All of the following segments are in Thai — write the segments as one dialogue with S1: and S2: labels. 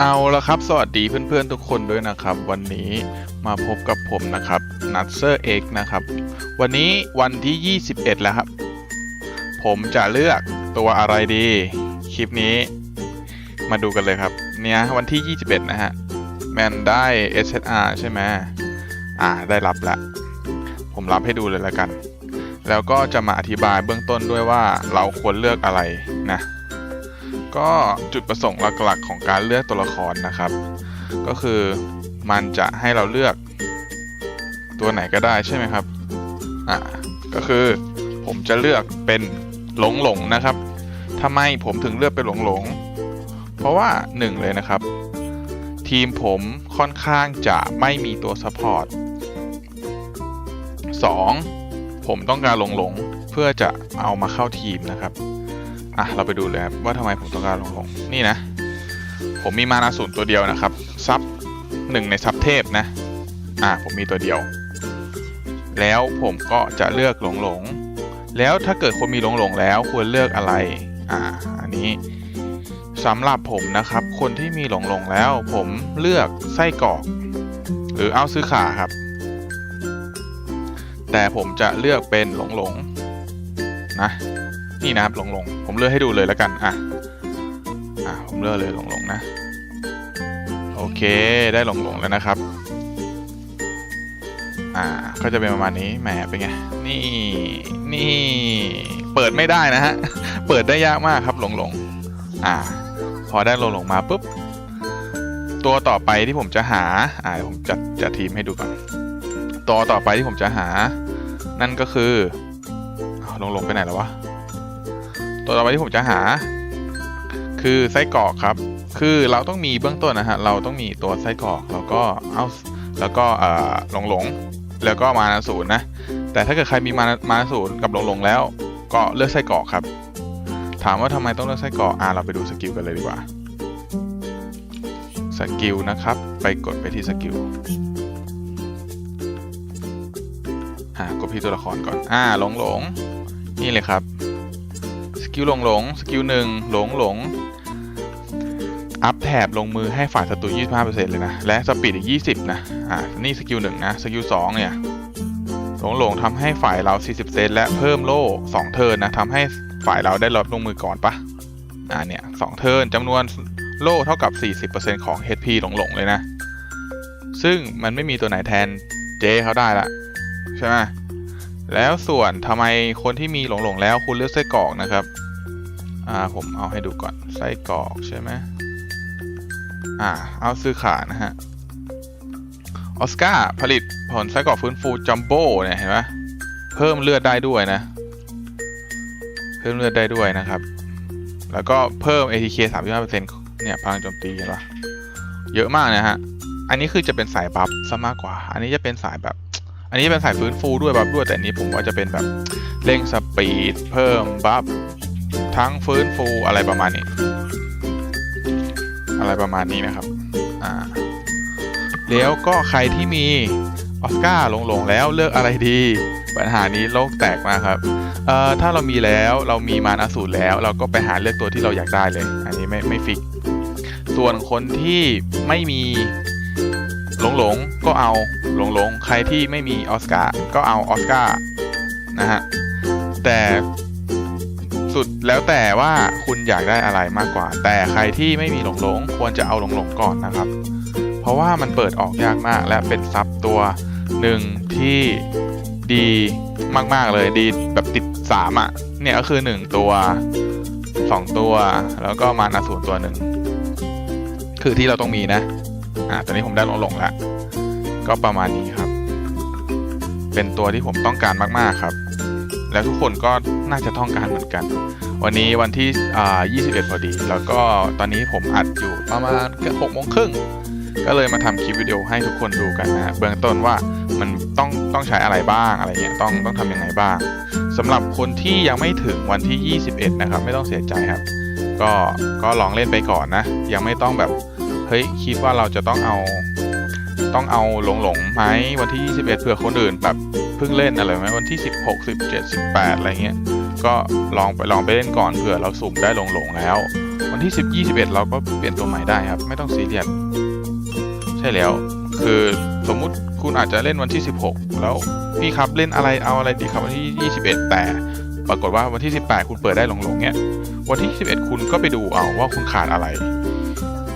S1: เอาละครับ สวัสดีเพื่อนๆทุกคนด้วยนะครับ วันนี้มาพบกับผมนะครับนัทเซอร์เอกนะครับ วันนี้วันที่ 21 แล้วครับ ผมจะเลือกตัวอะไรดี คลิปนี้ มาดูกันเลยครับ เนี่ยวันที่ 21 นะฮะ แมนได้ SSR ใช่ไหมอ่า ได้รับแล้วผมรับให้ดูเลยแล้วกัน แล้วก็จะมาอธิบายเบื้องต้นด้วยว่าเราควรเลือกอะไรนะ ก็จุดประสงค์หลักๆ ของการเลือกตัวละครนะครับ ก็คือมันจะให้เราเลือกตัวไหนก็ได้ใช่ไหมครับอ่าก็คือผมจะเลือกเป็นหลงหลงนะครับทำไมผมถึงเลือกเป็นหลงหลงเพราะว่าหนึ่งเลยนะครับ ทีมผมค่อนข้างจะไม่มีตัวซัพพอร์ตสองผมต้องการหลงหลงเพื่อจะเอามาเข้าทีมนะครับ อะเราไปดูเลยครับว่าทำไมผมต้องการลงลงนี่นะ ผมมีมานาศูนย์ตัวเดียวนะครับซับหนึ่งในซับเทพนะอะผมมีตัวเดียว แล้วผมก็จะเลือกหลงหลงแล้วถ้าเกิดคนมีหลงหลงแล้วควรเลือกอะไรอ่าอันนี้สำหรับผมนะครับ คนที่มีหลงหลงแล้ว ผมเลือกไส้กรอก หรือเอาซื้อขาครับ แต่ผมจะเลือกเป็นหลงหลงนะ นี่นะครับหลงลงผมเลือกให้ดูเลยแล้วกันอะอะผมเลือกเลยหลงลงนะ โอเคได้หลงลงแล้วนะครับ อ่าก็จะเป็นประมาณนี้แหมเป็นไงนี่นี่เปิดไม่ได้นะฮะเปิดได้ยากมากครับหลงลงอ่า พอได้หลงลงมาปุ๊บตัวต่อไปที่ผมจะหา อ่าผมจัดจัดทีมให้ดูก่อน ตัวต่อไปที่ผมจะหา นั่นก็คือหลงลงไปไหนแล้ววะ ตัวต่อไปที่ผมจะหา คือไส้กรอกครับ คือเราต้องมีเบื้องต้นนะฮะ เราต้องมีตัวไส้กรอก แล้วก็เอาแล้วก็เอ่อหลงหลงแล้วก็มานาศูนย์นะ แต่ถ้าเกิดใครมีมานามานาศูนย์กับหลงหลงแล้ว ก็เลือกไส้กรอกครับ ถามว่าทำไมต้องเลือกไส้กรอกอ่าเราไปดูสกิลกันเลยดีกว่า สกิลนะครับ ไปกดไปที่สกิลอ่ากดที่ตัวละครก่อน อ่าหลงหลงนี่เลยครับ กิลหลงหลงสกิลหนึ่งหลงหลงอัพแถบลงมือให้ฝ่ายศัตรู25%เลยนะ และสปีดอีก 20 นะ อ่า นี่สกิลหนึ่งนะ สกิลสองเนี่ย หลงหลงทำให้ฝ่ายเรา 40เซนและเพิ่มโล่2เทิร์นนะทำให้ฝ่ายเราได้ลดลงมือก่อนปะอ่าเนี่ยสองเทิร์นจำนวนโล่เท่ากับ 40%ของ HP หลงหลงเลยนะ ซึ่งมันไม่มีตัวไหนแทนเจเขาได้ละใช่ไหมแล้วส่วนทำไมคนที่มีหลงหลงแล้วคุณเลือกไส้กรอกนะครับ อ่าผมเอาให้ดูก่อนไส้กรอกใช่ไหมอ่าเอาซื้อขานะฮะออสการ์ผลิตผลไส้กรอกฟื้นฟูจัมโบ้เนี่ยเห็นไหมเพิ่มเลือดได้ด้วยนะ เพิ่มเลือดได้ด้วยนะครับ แล้วก็เพิ่ม ATK 35%เนี่ยพลังโจมตีเห็นปะเยอะมากนะฮะ อันนี้คือจะเป็นสายบัฟซะมากกว่า อันนี้จะเป็นสายแบบ อันนี้เป็นสายฟื้นฟูด้วยบัฟด้วยแต่อันนี้ผมว่าจะเป็นแบบเร่งสปีดเพิ่มบัฟ ทั้งฟื้นฟูอะไรประมาณนี้ อะไรประมาณนี้นะครับอ่าแล้วก็ใครที่มีออสการ์หลงๆแล้วเลือกอะไรดี ปัญหานี้โลกแตกมากครับเอ่อถ้าเรามีแล้วเรามีมานอสูรแล้ว เราก็ไปหาเลือกตัวที่เราอยากได้เลย อันนี้ไม่ไม่ฟิก ส่วนคนที่ไม่มีหลงหลงๆก็เอาหลงหลงๆใครที่ไม่มีออสการ์ก็เอาออสการ์นะฮะแต่ สุดแล้วแต่ว่าคุณอยากได้อะไรมากกว่า แต่ใครที่ไม่มีหลงหลงควรจะเอาหลงหลงก่อนนะครับ เพราะว่ามันเปิดออกยากมากและเป็นซับตัวหนึ่งที่ดีมากๆเลยดีแบบติดสามอะเนี่ยก็คือหนึ่งตัวสองตัว แล้วก็มานาศูนตัวหนึ่งคือที่เราต้องมีนะ อ่า ตอนนี้ผมได้ลงหลงแล้วก็ประมาณนี้ครับ เป็นตัวที่ผมต้องการมาก ๆ ครับ แล้วทุกคนก็น่าจะต้องการเหมือนกัน วันนี้วันที่ 21 พอดี แล้วก็ตอนนี้ผมอัดอยู่ประมาณหกโมงครึ่งก็เลยมาทำคลิปวิดีโอให้ทุกคนดูกันนะเบื้องต้นว่ามันต้องต้องใช้อะไรบ้างอะไรเงี้ยต้องต้องทำยังไงบ้างสำหรับคนที่ยังไม่ถึงวันที่ 21 นะครับ ไม่ต้องเสียใจครับ ก็ก็ลองเล่นไปก่อนนะ ยังไม่ต้องแบบเฮ้ยคิดว่าเราจะต้องเอา ต้องเอาหลงหลงๆไหมวันที่ 21 เผื่อคนอื่นแบบ พิ่งเล่นอะไรไหมวันที่ 16 17 18 อะไรเงี้ย ก็ลองไปลองไปเล่นก่อนเผื่อเราสุ่มได้หลงหลงๆแล้วววันที่ 10 21 เราก็เปลี่ยนตัวใหม่ได้ครับ ไม่ต้องซีเรียสใช่แล้ว คือสมมุติคุณอาจจะเล่นวันที่ 16 แล้วพี่ครับเล่นอะไรเอาอะไรดีครับวันที่ 21 แต่ปรากฏว่าวันที่ 18 คุณเปิดได้หลงๆเนี้ยวันที่ 21 คุณก็ไปดูเอาว่าคุณขาดอะไร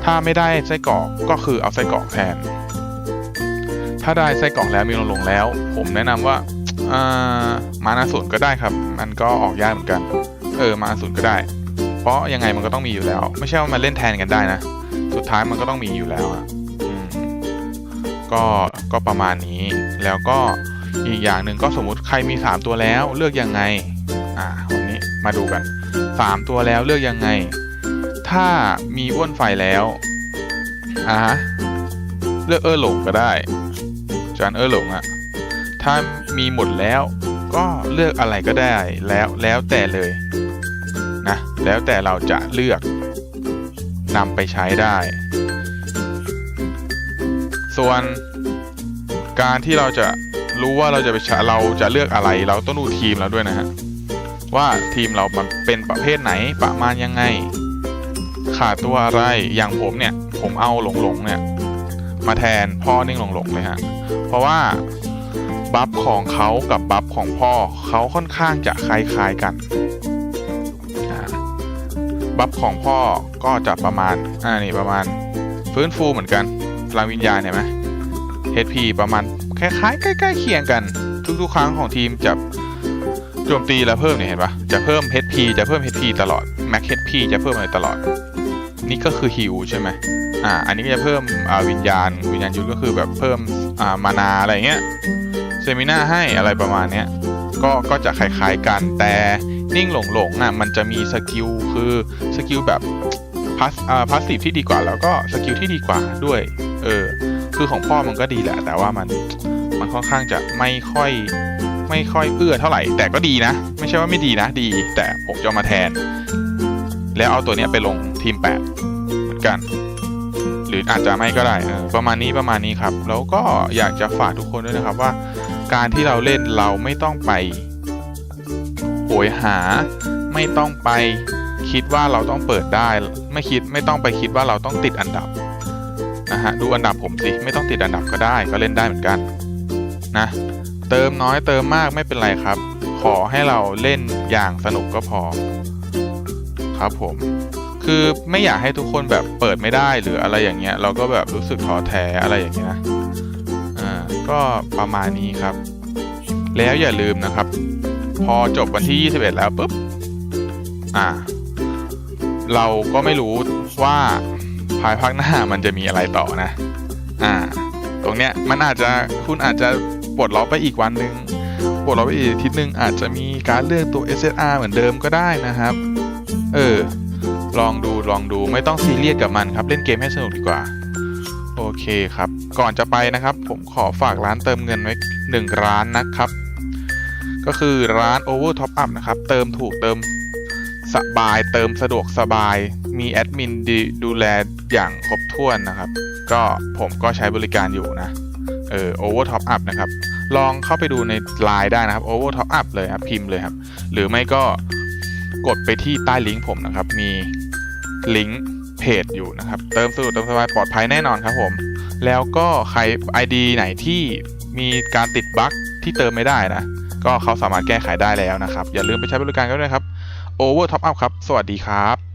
S1: ถ้าไม่ได้ไส้กรอกก็คือเอาไส้กรอกแทน ถ้าได้ไส้กรอกแล้วมีหลงแล้ว ผมแนะนำว่าอ่ามานาศูนก็ได้ครับ มันก็ออกยากเหมือนกัน เออ มาศูนก็ได้ เพราะยังไงมันก็ต้องมีอยู่แล้ว ไม่ใช่ว่ามันเล่นแทนกันได้นะ สุดท้ายมันก็ต้องมีอยู่แล้วอะก็ก็ประมาณนี้ แล้วก็อีกอย่างหนึ่งก็สมมุติใครมี 3 ตัวแล้วเลือกยังไง อ่าวันนี้มาดูกัน 3 ตัวแล้วเลือกยังไง ถ้ามีอ้วนไฟแล้วอ่าฮะเลือกเออหลงก็ได้ จานเออหลงอะถ้ามีหมดแล้วก็เลือกอะไรก็ได้แล้วแล้วแต่เลยนะแล้วแต่เราจะเลือกนำไปใช้ได้ ส่วนการที่เราจะรู้ว่าเราจะไปช้เราจะเลือกอะไร เราต้องดูทีมเราด้วยนะฮะว่าทีมเรามันเป็นประเภทไหนประมาณยังไง ขาดตัวอะไรอย่างผมเนี่ย ผมเอาหลงหลงๆเนี่ย มาแทนพ่อนิ่งหลงหลงๆเลยฮะ เพราะว่าบัฟของเขากับบัฟของพ่อเขาค่อนข้างจะคล้ายๆกันบัฟของพ่อก็จะประมาณ อ่านี่ประมาณฟื้นฟูเหมือนกันพลังวิญญาณเห็นไหม HP ประมาณคล้ายๆใกล้ๆเคียงกัน ทุกๆ ครั้งของทีมจะโจมตีแล้วเพิ่มเนี่ยเห็นปะจะเพิ่ม HP จะเพิ่ม HP ตลอด Max HP จะเพิ่มอะไรตลอด นี่ก็คือฮิวใช่ไหมอ่า อันนี้ก็จะเพิ่มอ่าวิญญาณ วิญญาณยุทธก็คือแบบเพิ่มอ่ามานาอะไรเงี้ย เซมิน่าให้อะไรประมาณเนี้ย ก็ ก็จะคล้ายๆกัน แต่นิ่งหลงหลงๆอะ มันจะมีสกิลคือสกิลแบบพาสอ่าพาสซีฟที่ดีกว่า แล้วก็สกิลที่ดีกว่าด้วย เออ คือของพ่อมันก็ดีแหละ แต่ว่ามัน มันค่อนข้างจะไม่ค่อยไม่ค่อยเอื้อเท่าไหร่ แต่ก็ดีนะ ไม่ใช่ว่าไม่ดีนะ ดี แต่ผมจะมาแทน แล้วเอาตัวเนี้ยไปลง ทีม 8 เหมือนกัน หรืออาจจะไม่ก็ได้ประมาณนี้ประมาณนี้ครับ แล้วก็อยากจะฝากทุกคนด้วยนะครับว่า การที่เราเล่นเราไม่ต้องไปโหยหา ไม่ต้องไปคิดว่าเราต้องเปิดได้ ไม่คิดไม่ต้องไปคิดว่าเราต้องติดอันดับนะฮะดูอันดับผมสิไม่ต้องติดอันดับก็ได้ก็เล่นได้เหมือนกันนะเติมน้อยเติมมากไม่เป็นไรครับ ขอให้เราเล่นอย่างสนุกก็พอ ครับผม คือไม่อยากให้ทุกคนแบบเปิดไม่ได้หรืออะไรอย่างเงี้ย เราก็แบบรู้สึกท้อแท้อะไรอย่างเงี้ยนะอ่าก็ประมาณนี้ครับ แล้วอย่าลืมนะครับ พอจบวันที่ 21 แล้วปุ๊บอ่า เราก็ไม่รู้ว่าภายภาคหน้ามันจะมีอะไรต่อนะ อ่า ตรงเนี้ยมันอาจจะคุณอาจจะปลดล็อกไปอีกวันหนึ่งปลดล็อกไปอีกอาทิตย์หนึ่งอาจจะมีการเลือกตัว SSR เหมือนเดิมก็ได้นะครับ เออ ลองดูลองดูไม่ต้องซีเรียสกับมันครับ เล่นเกมให้สนุกดีกว่า โอเคครับ ก่อนจะไปนะครับ ผมขอฝากร้านเติมเงินไว้หนึ่งร้านนะครับ ก็คือร้าน Over Top Up นะครับ เติมถูกเติมสบาย เติมสะดวกสบาย มีแอดมินดดูแลอย่างครบถ้วนนะครับ ก็ผมก็ใช้บริการอยู่นะ เออ Over Top Up นะครับลองเข้าไปดูในไลน์ได้นะครับ Over Top Up เลยครับพิมพ์เลยครับ หรือไม่ก็กดไปที่ใต้ลิงก์ผมนะครับ มี ลิงก์เพจอยู่นะครับ เติมสะดวกเติมสบายปลอดภัยแน่นอนครับผม แล้วก็ใคร ID ไหนที่มีการติดบั๊กที่เติมไม่ได้นะ ก็เขาสามารถแก้ไขได้แล้วนะครับ อย่าลืมไปใช้บริการกันด้วยครับ Over Top Up ครับ สวัสดีครับ